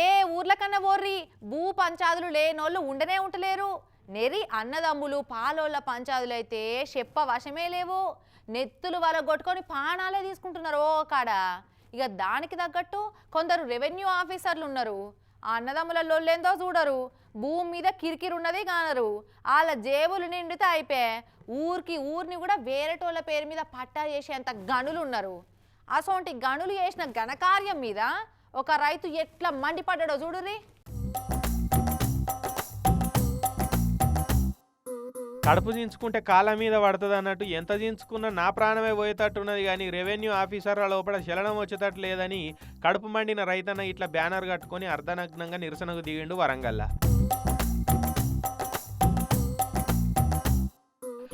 ఏ ఊర్లకన్నా పోర్రి భూ పంచాదులు లేనోళ్ళు ఉండనే ఉంటలేరు. నెరి అన్నదమ్ములు పాలోళ్ళ పంచాదులు అయితే చెప్ప వశమే లేవు. నెత్తులు వాళ్ళ కొట్టుకొని పానాలే తీసుకుంటున్నారు ఓ కాడ. ఇక దానికి తగ్గట్టు కొందరు రెవెన్యూ ఆఫీసర్లు ఉన్నారు. ఆ అన్నదమ్ముల లొల్లేందో చూడరు. భూమి మీద కిరికిరి ఉన్నది కానరు. వాళ్ళ జేబులు నిండితే అయిపోయే ఊరికి ఊరిని కూడా వేరేటోళ్ళ పేరు మీద పట్టా చేసేంత గనులు ఉన్నారు. అసోంటి గనులు చేసిన ఘనకార్యం మీద ఒక రైతు ఎట్లా మండిపడ్డాడో చూడుర్రి. కడుపు దించుకుంటే కాళ్ళ మీద పడుతుంది అన్నట్టు ఎంత దించుకున్నా నా ప్రాణమే పోయేటట్టు ఉన్నది కానీ రెవెన్యూ ఆఫీసర్ల లోపల చలనం వచ్చేటట్టు లేదని కడుపు మండిన రైతన్న ఇట్లా బ్యానర్ కట్టుకొని అర్ధనగ్నంగా నిరసనకు దిగిండు వరంగల్లా.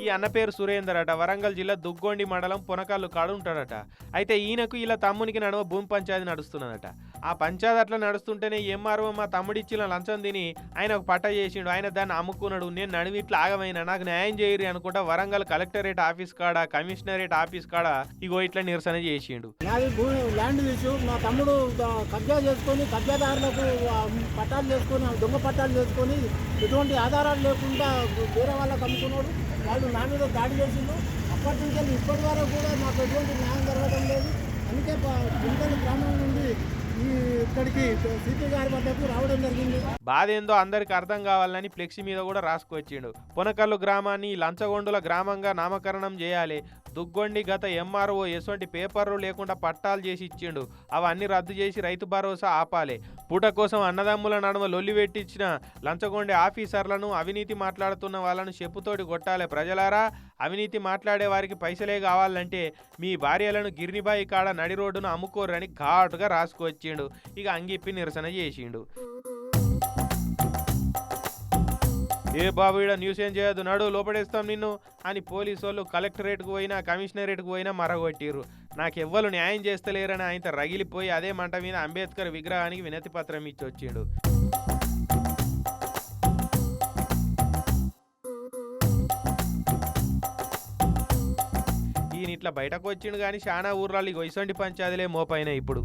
ఈ అన్న పేరు సురేందర్ అట వరంగల్ జిల్లా దుగ్గొండి మండలం పొనకల్లు కాడు ఉంటాడట అయితే ఈయనకు ఇలా తమ్మునికి నడుమ భూమి పంచాయతీ నడుస్తున్నదట. ఆ పంచాయతీ అట్లా నడుస్తుంటేనే ఎంఆర్ఓ మా తమ్ముడు ఇచ్చిన లంచం తిని ఆయన ఒక పట్ట చేసిండు. ఆయన దాన్ని అమ్ముకున్నాడు. నేను నడిమి ఇట్లా ఆగమైనా నాకు న్యాయం చేయరు అనుకుంటా వరంగల్ కలెక్టరేట్ ఆఫీస్ కాడ కమిషనరేట్ ఆఫీస్ కాడ ఇగో ఇట్లా నిరసన చేసిండు. ల్యాండ్ తీసు మా తమ్ముడు కబ్జా చేసుకొని కబ్జాదారులకు పట్టాలు చేసుకొని దొంగ పట్టాలు చేసుకొని ఎటువంటి ఆధారాలు లేకుండా వేరే వాళ్ళకి అమ్ముకున్నాడు. వాళ్ళు నా మీద దాడి చేసిండు. అప్పటి నుంచి ఇప్పటి వరకు కూడా నాకు ఎటువంటి న్యాయం జరగడం లేదు అందుకే చింతల గ్రామం నుండి ఈ ఇక్కడికి సిపి గారి వద్దకు రావడం జరిగింది. బాధ ఏందో అందరికి అర్థం కావాలని ఫ్లెక్సీ మీద కూడా రాసుకొచ్చిండు. పొనకల్లు గ్రామాన్ని లంచగొండుల గ్రామంగా నామకరణం చేయాలి. దుగ్గొండి గత ఎంఆర్ఓ ఎటువంటి పేపర్లు లేకుండా పట్టాలు చేసి ఇచ్చిండు. అవన్నీ రద్దు చేసి రైతు భరోసా ఆపాలి. పూట కోసం అన్నదమ్ముల నడుమ లొల్లివెట్టించిన లంచగొండి ఆఫీసర్లను అవినీతి మాట్లాడుతున్న వాళ్ళను చెప్పుతోటి కొట్టాలి ప్రజలారా. అవినీతి మాట్లాడే వారికి పైసలే కావాలంటే మీ భార్యలను గిర్నిబాయి కాడ నడి రోడ్డును అమ్ముకోరని ఘాటుగా రాసుకొచ్చిండు. ఇక అంగిప్పి నిరసన చేసిండు. ఏ బాబు ఈడ న్యూస్ ఏం చేయదు నడు లోపడేస్తాం నిన్ను అని పోలీసు వాళ్ళు కలెక్టరేట్కు పోయినా కమిషనరేట్కు పోయినా మరగొట్టిర్రు. నాకెవ్వరు న్యాయం చేస్తలేరని ఆయన రగిలిపోయి అదే మంట మీద అంబేద్కర్ విగ్రహానికి వినతి పత్రం ఇచ్చి వచ్చిండు ఈయన ఇట్లా బయటకు వచ్చిండు కానీ చాలా ఊర్లలో ఇగో ఇసొంటి పంచాయతీలే మోపైన ఇప్పుడు.